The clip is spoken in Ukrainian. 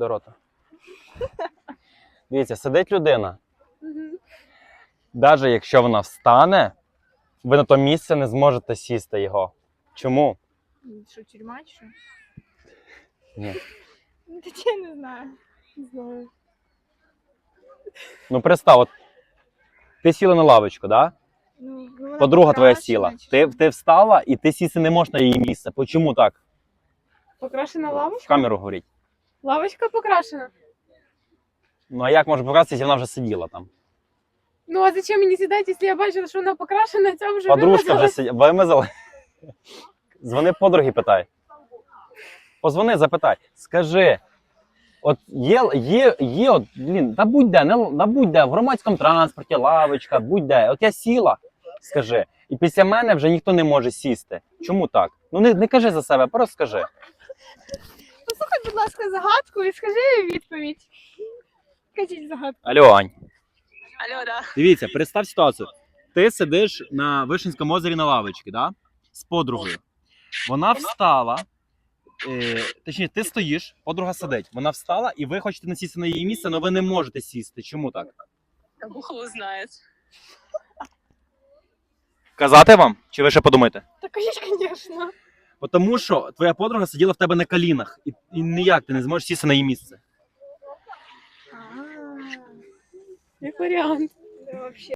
до рота. Дивіться, сидить людина. Навіть якщо вона встане, ви на то місце не зможете сісти його. Чому? Що, тюрма чи що? Ні. Ну, Та я не знаю. Не знаю. Ну, представ, от, ти сіла на лавочку, да? Ну, ну, вона Подруга твоя покрашена, сіла. чи Ти, що? ти встала і ти сісти не можеш на її місце. Чому так? Покрашена В камеру говоріть. Лавочка покрашена. Ну а як може показатися, якщо вона вже сиділа там? Ну а зачем мені сідати, якщо я бачила, що вона покрашена, ця вже Подружка вже вимазалась? сиділа. Вимазали? Дзвони подруги, питай. Позвони, запитай. Скажи. От є, є, є от, блін, та будь-де, не, на будь-де, в громадському транспорті, лавочка, будь-де. От я сіла, скажи, і після мене вже ніхто не може сісти. Чому так? Ну не, не кажи за себе, просто скажи. Будь ласка, загадку і скажи відповідь. Кажіть загадку. Алло, Ань. Алло, да. Дивіться, представ ситуацію. Ти сидиш на Вишенському озері на лавочці, да? з подругою. Вона встала. Е, точніше, ти стоїш, подруга сидить. Вона встала, і ви хочете насісти на її місце, але ви не можете сісти. Чому так? Бог знает. Казати вам? Чи ви ще подумаєте? Та кажіть, звісно. Тому що твоя подруга сиділа в тебе на колінах, і, і ніяк ти не зможеш сісти на її місце. Як варіант. Вообще.